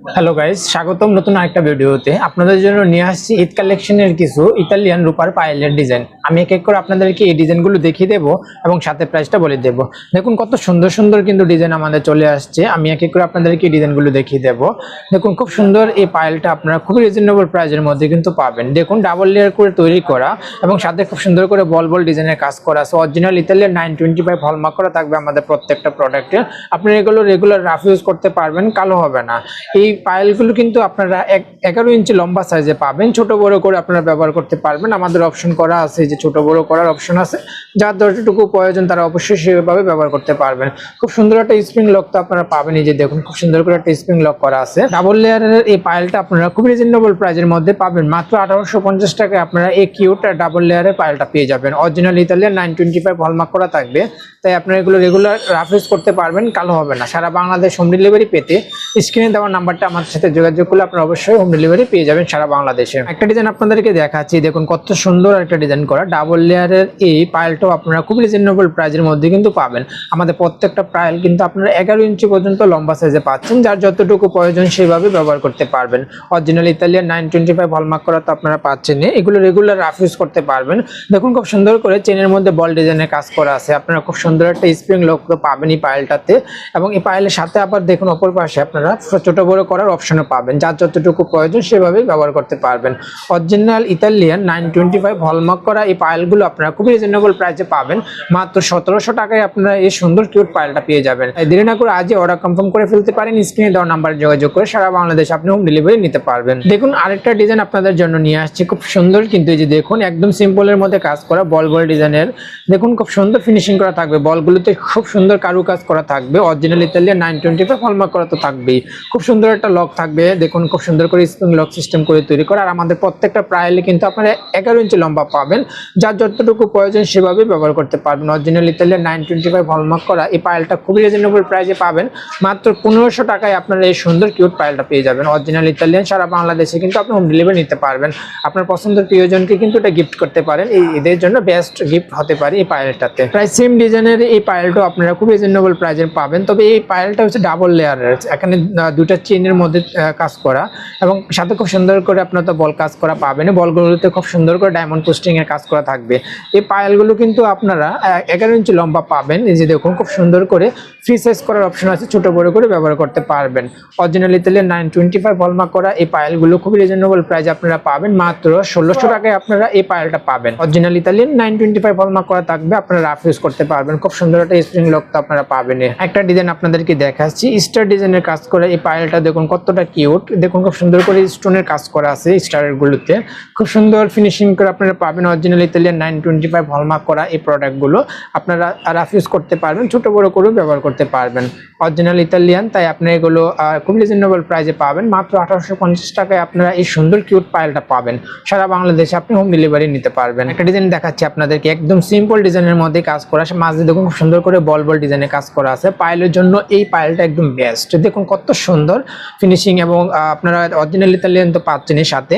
Hello guys স্বাগতম নতুন আরেকটা ভিডিওতে। আপনাদের জন্য নিয়ে আসছি ঈদ কালেকশনের কিছু ইতালিয়ান রূপার পায়েলের ডিজাইন। আমি এক এক করে আপনাদেরকে এই ডিজাইনগুলো দেখিয়ে দেবো এবং সাথে প্রাইসটা বলে দেবো। দেখুন, কত সুন্দর সুন্দর কিন্তু ডিজাইন আমাদের চলে আসছে। আমি এক এক করে আপনাদেরকে এই ডিজাইনগুলো দেখিয়ে দেবো। দেখুন, খুব সুন্দর এই পায়েলটা আপনারা খুবই রিজনেবল প্রাইসের মধ্যে কিন্তু পাবেন। দেখুন ডাবল লেয়ার করে তৈরি করা এবং সাথে খুব সুন্দর করে বল বল ডিজাইনের কাজ করা আছে। Original Italian nine twenty five hallmark করা থাকবে আমাদের প্রত্যেকটা প্রোডাক্টে আপনি এগুলো রেগুলার রাফ ইউজ করতে পারবেন, কালো হবে না। এই পায়েলগুলো কিন্তু আপনারা এগারো ইঞ্চি লম্বা সাইজে পাবেন। ছোট বড় করে আপনারা ব্যবহার করতে পারবেন। আমাদের অপশন করা আছে যে ছোট বড় করার অপশন আছে। যার যতটুকু প্রয়োজন তারা অবশ্যই সেভাবে ব্যবহার করতে পারবেন। খুব সুন্দর একটা স্প্রিং লক তো আপনারা পাবেন। এই যে দেখুন, খুব সুন্দর করে একটা স্প্রিং লক করা আছে। ডাবল লেয়ারের এই পায়েলটা আপনারা খুব রিজনেবল প্রাইজের মধ্যে পাবেন। মাত্র আঠারোশো পঞ্চাশ টাকায় আপনারা এই কিউট ডাবল লেয়ারের পায়েলটা পেয়ে যাবেন। Original Italian nine twenty five hallmark করা থাকবে। তাই আপনারা এগুলো রেগুলার রাফ ইউজ করতে পারবেন। কালো হবে না। সারা বাংলাদেশ হোম ডেলিভারি পেতে স্ক্রিনে দেওয়ার নাম্বারটা আমাদের সাথে যোগাযোগ করলে আপনারা অবশ্যই হোম ডেলিভারি পেয়ে যাবেন সারা বাংলাদেশে। একটা ডিজাইন আপনাদেরকে দেখাচ্ছি, দেখুন কত সুন্দর একটা ডিজাইন করা। ডাবল লেয়ারের এই পায়েলটাও আপনারা খুব রিজনেবল প্রাইজের মধ্যে কিন্তু পাবেন। আমাদের প্রত্যেকটা পায়েল কিন্তু আপনারা এগারো ইঞ্চি পর্যন্ত লম্বা সাইজে পাচ্ছেন, যার যতটুকু প্রয়োজন সেভাবে ব্যবহার করতে পারবেন। Original Italian nine twenty five hallmark করা তো আপনারা পাচ্ছেন এগুলো রেগুলার রাফ ইউজ করতে পারবেন। দেখুন খুব সুন্দর করে চেনের মধ্যে বল ডিজাইনের কাজ করা আছে। আপনারা খুব সুন্দর একটা স্প্রিং লক তো পাবেন এই পায়েলটাতে এবং এই পায়েলের সাথে আবার দেখুন অপর পাশে আপনারা ছোট বড় করার অপশনও পাবেন। যার যতটুকু প্রয়োজন সেভাবে ব্যবহার করতে পারবেন। Original Italian nine twenty five hallmark করা এই পায়েলগুলো আপনারা খুবই রিজনেবল প্রাইসে পাবেন। মাত্র সতেরোশো টাকায় আপনারা এই সুন্দর কিউট পায়েলটা পেয়ে যাবেন। দেরি না করে আজই অর্ডার কনফার্ম করে ফেলতে পারেন। স্ক্রিনে দেওয়া নাম্বার যোগাযোগ করে সারা বাংলাদেশ আপনি হোম ডেলিভারি নিতে পারবেন। দেখুন, আরেকটা ডিজাইন আপনাদের জন্য নিয়ে আসছি। খুব সুন্দর কিন্তু এই যে দেখুন, একদম সিম্পলের মধ্যে কাজ করা বল বল ডিজাইনের দেখুন, খুব সুন্দর ফিনিশিং করা থাকবে। বলগুলোতে খুব সুন্দর কারু কাজ করা থাকবে। Original Italian nine twenty five hallmark করা তো থাকবেই। খুব সুন্দর একটা লক থাকবে। দেখুন, খুব সুন্দর করে স্প্রিং লক সিস্টেম করে তৈরি করা। আর আমাদের প্রত্যেকটা প্রাইলে কিন্তু আপনারা এগারো ইঞ্চি লম্বা পাবেন। যার যতটুকু প্রয়োজন সেভাবে ব্যবহার করতে পারবেন। Original Italian nine twenty five hallmark করা এই পায়েলটা খুবই রিজনেবল প্রাইসে পাবেন। মাত্র পনেরোশো টাকায় আপনারা এই সুন্দর কিউট পায়েলটা পেয়ে যাবেন। অরিজিনাল ইতালিয়ান সারা বাংলাদেশে কিন্তু আপনি হোম ডেলিভারি নিতে পারবেন। আপনার পছন্দের প্রিয়জনকে কিন্তু এটা গিফট করতে পারেন। এই ঈদের জন্য বেস্ট গিফট হতে পারে এই পায়েলটাতে প্রায় সেম ডিজাইনের এই পায়েলটাও আপনারা খুব রিজনেবল প্রাইসে পাবেন। তবে এই পায়েলটা হচ্ছে ডাবল লেয়ারের এখানে দুটা দুটা চেনের মধ্যে কাজ করা এবং সাথে খুব সুন্দর করে আপনার তো বল কাজ করা পাবেন। এই বলগুলোতে খুব সুন্দর করে ডায়মন্ড পোস্টিং এর কাজ করা থাকবে। এই পায়েলগুলো কিন্তু আপনারা এগারো ইঞ্চি লম্বা পাবেন। এই যে দেখুন খুব সুন্দর করে ফ্রি সাইজ করার অপশন আছে ছোট বড় করে ব্যবহার করতে পারবেন। Original Italian nine twenty five hallmark করা এই পায়েলগুলো খুব রিজনেবল প্রাইস আপনারা পাবেন। মাত্র ষোলোশো টাকায় আপনারা এই পায়েলটা পাবেন। Original Italian nine twenty five hallmark করা থাকবে আপনারা রাফ ইউজ করতে পারবেন। খুব সুন্দর একটা স্প্রিং লক তো আপনারা পাবেন একটা ডিজাইন আপনাদেরকে দেখাচ্ছি। স্টার ডিজাইনের কাজ করে এই পায়েলটা দেখুন কতটা কিউট দেখুন খুব সুন্দর করে স্টোনের কাজ করা আছে স্টারের গুলোতে। খুব সুন্দর ফিনিশিং করে আপনারা পাবেন original Italian nine twenty five hallmark করা এই প্রোডাক্টগুলো আপনারা রাফ ইউজ করতে পারবেন, ছোট বড় করেও ব্যবহার করতে পারবেন। অরিজিনাল ইতালিয়ান তাই আপনি এগুলো খুব রিজনেবল প্রাইসে পাবেন। মাত্র আঠারোশো পঞ্চাশ টাকায় আপনারা এই সুন্দর কিউট পায়েলটা পাবেন। সারা বাংলাদেশে আপনি হোম ডেলিভারি নিতে পারবেন। একটা ডিজাইন দেখাচ্ছি আপনাদেরকে, একদম সিম্পল ডিজাইনের মধ্যে কাজ করা আছে। মাঝে দেখুন খুব সুন্দর করে বল বল ডিজাইনে কাজ করা আছে। পায়েলের জন্য এই পায়েলটা একদম বেস্ট দেখুন কত সুন্দর। ফিনিশিং এবং আপনারা অরিজিনাল ইতালিয়ান তো পাচ্ছেন সাথে।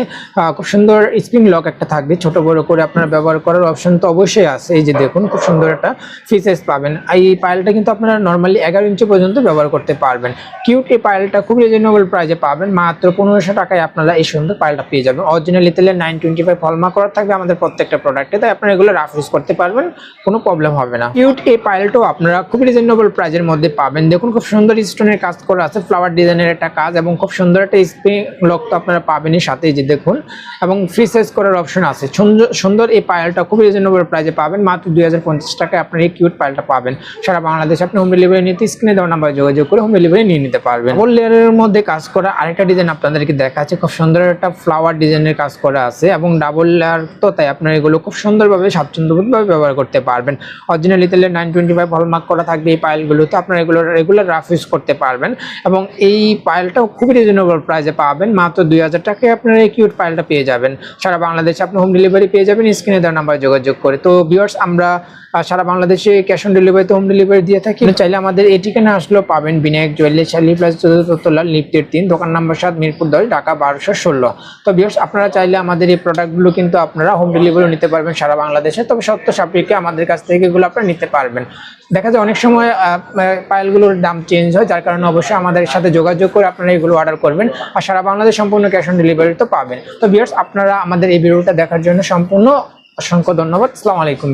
খুব সুন্দর স্প্রিং লক একটা থাকবে, ছোট বড় করে আপনারা ব্যবহার করার অপশন তো অবশ্যই আছে। এই যে দেখুন, খুব সুন্দর একটা ফিচার্স পাবেন। এই পায়েলটা কিন্তু আপনারা নর্মালি এগারো ইঞ্চি পর্যন্ত ব্যবহার করতে পারবেন। কিউট এই পায়েলটা খুব রিজনেবল প্রাইসে পাবেন। মাত্র পনেরোশো টাকায় আপনারা এই সুন্দর পায়েলটা পেয়ে যাবেন। Original Italian nine twenty five hallmark করা থাকবে আমাদের প্রত্যেকটা প্রোডাক্টে তাই আপনারা এগুলো রাফ ইউজ করতে পারবেন, কোনো প্রবলেম হবে না। কিউট এই পায়েলটাও আপনারা খুব রিজনেবল প্রাইসের মধ্যে পাবেন। দেখুন, খুব সুন্দর স্টোনের কাজ করা আছে ফ্লাওয়ার ডিজাইনের একটা কাজ এবং খুব সুন্দর একটা স্প্রিং লক তো আপনারা পাবেনই সাথে যে দেখুন। এবং ফ্রি সাইজ করার অপশন আছে। সুন্দর- এই পায়েলটা খুব রিজনেবল প্রাইসে পাবেন। মাত্র দুই হাজার পঞ্চাশ টাকায় আপনার এই কিউট পায়েলটা পাবেন। সারা বাংলাদেশে আপনি হোম ডেলিভারি নিতে স্ক্রিনে দেওয়া নাম্বার যোগাযোগ করে হোম ডেলিভারি নিয়ে নিতে পারবেন। ওর লেয়ারের মধ্যে কাজ করা আরেকটা ডিজাইন আপনাদেরকে দেখাচ্ছে। খুব সুন্দর একটা ফ্লাওয়ার ডিজাইনের কাজ করা আছে এবং ডাবল লেয়ার তো তাই আপনারা এগুলো খুব সুন্দরভাবে, স্বাচ্ছন্দ্যবোধভাবে ব্যবহার করতে পারবেন। Original Italian nine twenty five hallmark করা থাকবে এই পাইলগুলোতে আপনারা এগুলো রেগুলার রাফ ইউজ করতে পারবেন। এবং এই পাইলটাও খুবই রিজনেবল প্রাইসে পাবেন। মাত্র দুই হাজার টাকায় আপনারা এই কিউট পাইলটা পেয়ে যাবেন। সারা বাংলাদেশে আপনি হোম ডেলিভারি পেয়ে যাবেন স্ক্রিনে দেওয়ার নাম্বার যোগাযোগ করে। তো ভিউয়ার্স আমরা সারা বাংলাদেশে ক্যাশ অন ডেলিভারিতে হোম ডেলিভারি দিয়ে থাকি। চাইলে আমাদের এই ঠিকানা আসলেও পাবেন বিনায়ক জুয়েলারি প্লাস চতুর্থতলা লিফটের তিন, দোকান নাম্বার সাত, মিরপুর দশ, ঢাকা বারোশো ষোলো। তো ভিউয়ার্স আপনারা চাইলে আমাদের এই প্রোডাক্টগুলো কিন্তু আপনারা হোম ডেলিভারি নিতে পারবেন সারা বাংলাদেশে। তবে সত্য সাপেক্ষে আমাদের কাছ থেকে এগুলো আপনারা নিতে পারবেন। দেখা যায় অনেক সময় পায়েলগুলোর দাম চেঞ্জ হয়, যার কারণে অবশ্যই আমাদের সাথে যোগাযোগ করে আপনারা এগুলো অর্ডার করবেন আর সারা বাংলাদেশ সম্পূর্ণ ক্যাশ অন ডেলিভারি তো পাবেন। তো বিয়ার্স আপনারা আমাদের এই ভিডিওটা দেখার জন্য সম্পূর্ণ অসংখ্য ধন্যবাদ। আসসালামু আলাইকুম।